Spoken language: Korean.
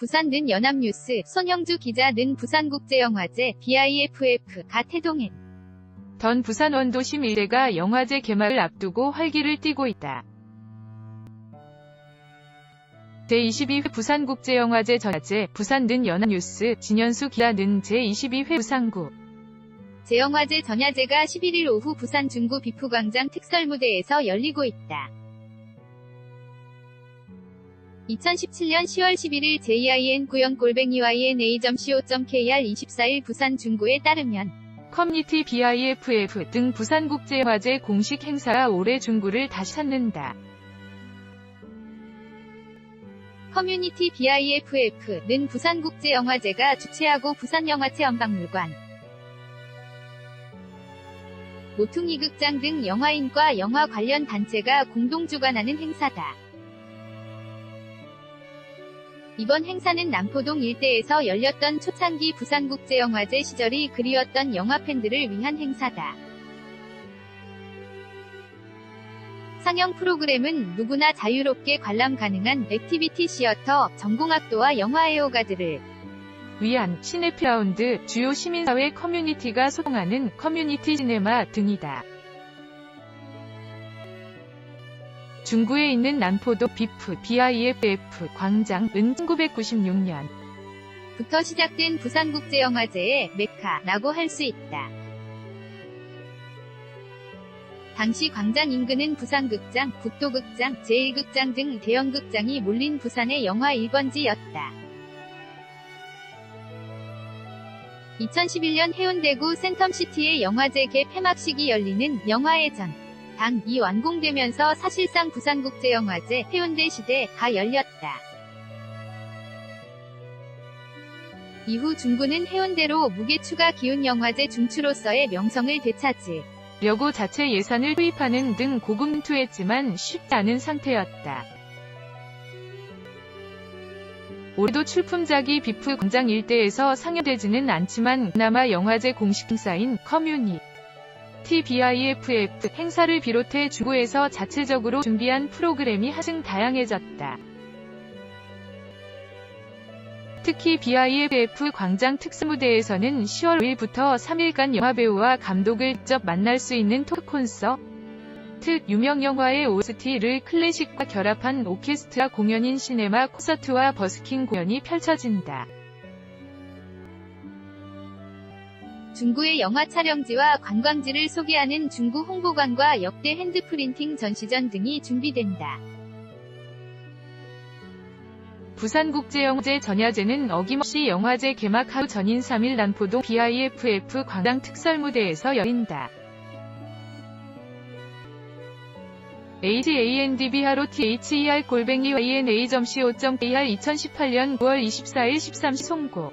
부산 는 연합뉴스, 손영주 기자 는 부산국제영화제, BIFF, 가 태동엔. 던 부산 원도심 일대가 영화제 개막을 앞두고 활기를 띠고 있다. 제22회 부산국제영화제 전야제 부산 는 연합뉴스 진현수 기자 는 제22회 부산구 제영화제 전야제가 11일 오후 부산 중구 비프광장 특설무대에서 열리고 있다. 2017년 10월 11일 JIN 구형 골뱅이 YNA.co.kr 24일 부산 중구에 따르면 커뮤니티 BIFF 등 부산국제영화제 공식 행사가 올해 중구를 다시 찾는다. 커뮤니티 BIFF는 부산국제영화제가 주최하고 부산영화체험박물관, 모퉁이 극장 등 영화인과 영화 관련 단체가 공동 주관하는 행사다. 이번 행사는 남포동 일대에서 열렸던 초창기 부산국제영화제 시절이 그리웠던 영화 팬들을 위한 행사다. 상영 프로그램은 누구나 자유롭게 관람 가능한 액티비티 시어터, 전공학도와 영화 애호가들을 위안, 시네피라운드, 주요 시민사회 커뮤니티가 소통하는 커뮤니티 시네마 등이다. 중구에 있는 남포도 비프 BIFF 광장은 1996년 부터 시작된 부산국제영화제의 메카라고 할 수 있다. 당시 광장 인근은 부산극장, 국도극장, 제1극장 등 대형극장이 몰린 부산의 영화 1번지였다. 2011년 해운대구 센텀시티의 영화제 개 폐막식이 열리는 영화의 전. 당이 완공되면서 사실상 부산국제영화제 해운대 시대가 열렸다. 이후 중구는 해운대로 무게 추가 기운 영화제 중추로서의 명성을 되찾으. 려고 자체 예산을 투입하는 등 고군투했지만 쉽지 않은 상태였다. 올해도 출품작이 비프 광장 일대에서 상영되지는 않지만 그나마 영화제 공식 행사인 커뮤니 TBIFF 행사를 비롯해 중구에서 자체적으로 준비한 프로그램이 한층 다양해졌다. 특히 BIFF 광장 특수무대에서는 10월 5일부터 3일간 영화배우와 감독을 직접 만날 수 있는 토크 콘서트, 유명 영화의 OST를 클래식과 결합한 오케스트라 공연인 시네마 콘서트와 버스킹 공연이 펼쳐진다. 중구의 영화 촬영지와 관광지를 소개하는 중구 홍보관과 역대 핸드프린팅 전시전 등이 준비된다. 부산국제영화제 전야제는 어김없이 영화제 개막 하루 전인 3일 남포동 BIFF 광장 특설무대에서 열린다. HANDB 하로 THER 골뱅이 YNA.co.kr 2018년 9월 24일 13시 송고